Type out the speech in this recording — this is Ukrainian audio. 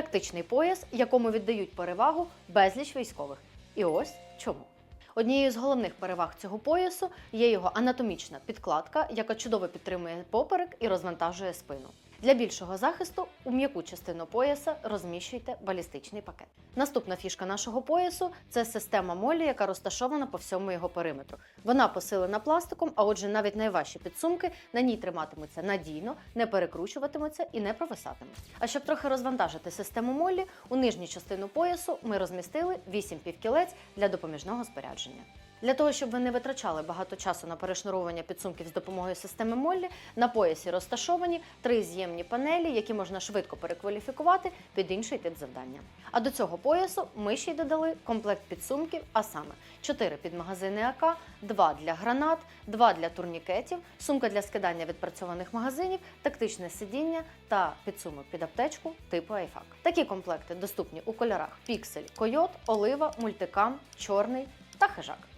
Тактичний пояс, якому віддають перевагу безліч військових. І ось чому. Однією з головних переваг цього поясу є його анатомічна підкладка, яка чудово підтримує поперек і розвантажує спину. Для більшого захисту у м'яку частину пояса розміщуйте балістичний пакет. Наступна фішка нашого поясу це система молі, яка розташована по всьому його периметру. Вона посилена пластиком, а отже, навіть найважчі підсумки на ній триматимуться надійно, не перекручуватимуться і не провисатимуть. А щоб трохи розвантажити систему молі, у нижню частину поясу ми розмістили 8 півкілець для допоміжного спорядження. Для того, щоб ви не витрачали багато часу на перешнуровування підсумків з допомогою системи Моллі, на поясі розташовані три з'ємні панелі, які можна швидко перекваліфікувати під інший тип завдання. А до цього поясу ми ще й додали комплект підсумків, а саме 4 під магазини АК, 2 для гранат, 2 для турнікетів, сумка для скидання відпрацьованих магазинів, тактичне сидіння та підсумок під аптечку типу Айфак. Такі комплекти доступні у кольорах Піксель, Койот, Олива, Мультикам, Чорний та Хижак.